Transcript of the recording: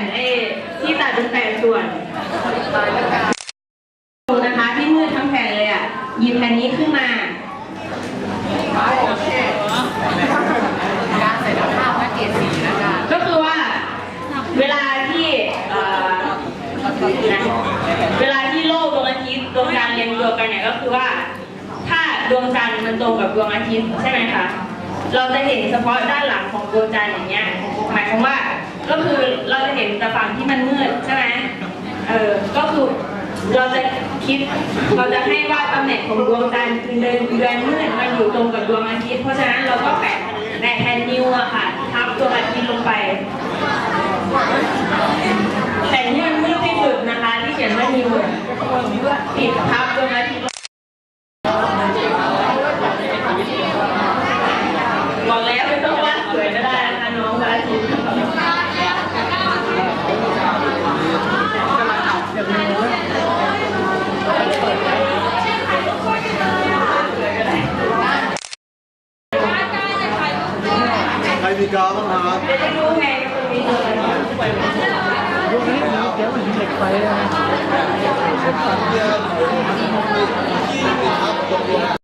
งเอที่ตัดเป็นแปดส่วนดูนะคะที่มืดทั้งแผ่นเลยอะหยิบแผ่นนี้ขึ้นมาการใส่ภาพและเกรดสีนะคะก็คือว่าเวลาที่เวลาที่โลกดวงอาทิตย์ดวงจันทร์เรียงตัวกันเนี่ยก็คือว่า ถ้าดวงจันทร์มันตรงกับดวงอาทิตย์ใช่ไหมคะเราจะเห็นเฉพาะด้านหลังของดวงจันทร์อย่างเงี้ยหมายความว่าก็คือ นแต่ฝั่งที่มันมืดใช่ไหมเออ ก็คือเราจะคิด เราจะให้ว่าตำแหน่งของดวงจันทร์คือเดือนเดือนมืดมันอยู่ตรงกับดวงอาทิตย์ เพราะฉะนั้นเราก็แปะแปะแผ่นนิวอะค่ะทับดวงอาทิตย์ลงไป แต่นี่มันมืดที่สุดนะคะ ที่เขียนว่านิวติดทับดวงอาทิตย์บอกแล้วไม่ต้องวาดสวยก็ได้นะคะน้องวาดทิตย์ ใค รมีกาวบ้างครับเดี๋ยวจะดูไงก็มีเลยยุคนี้มีเดี๋ยวมันเหล็กไฟนะ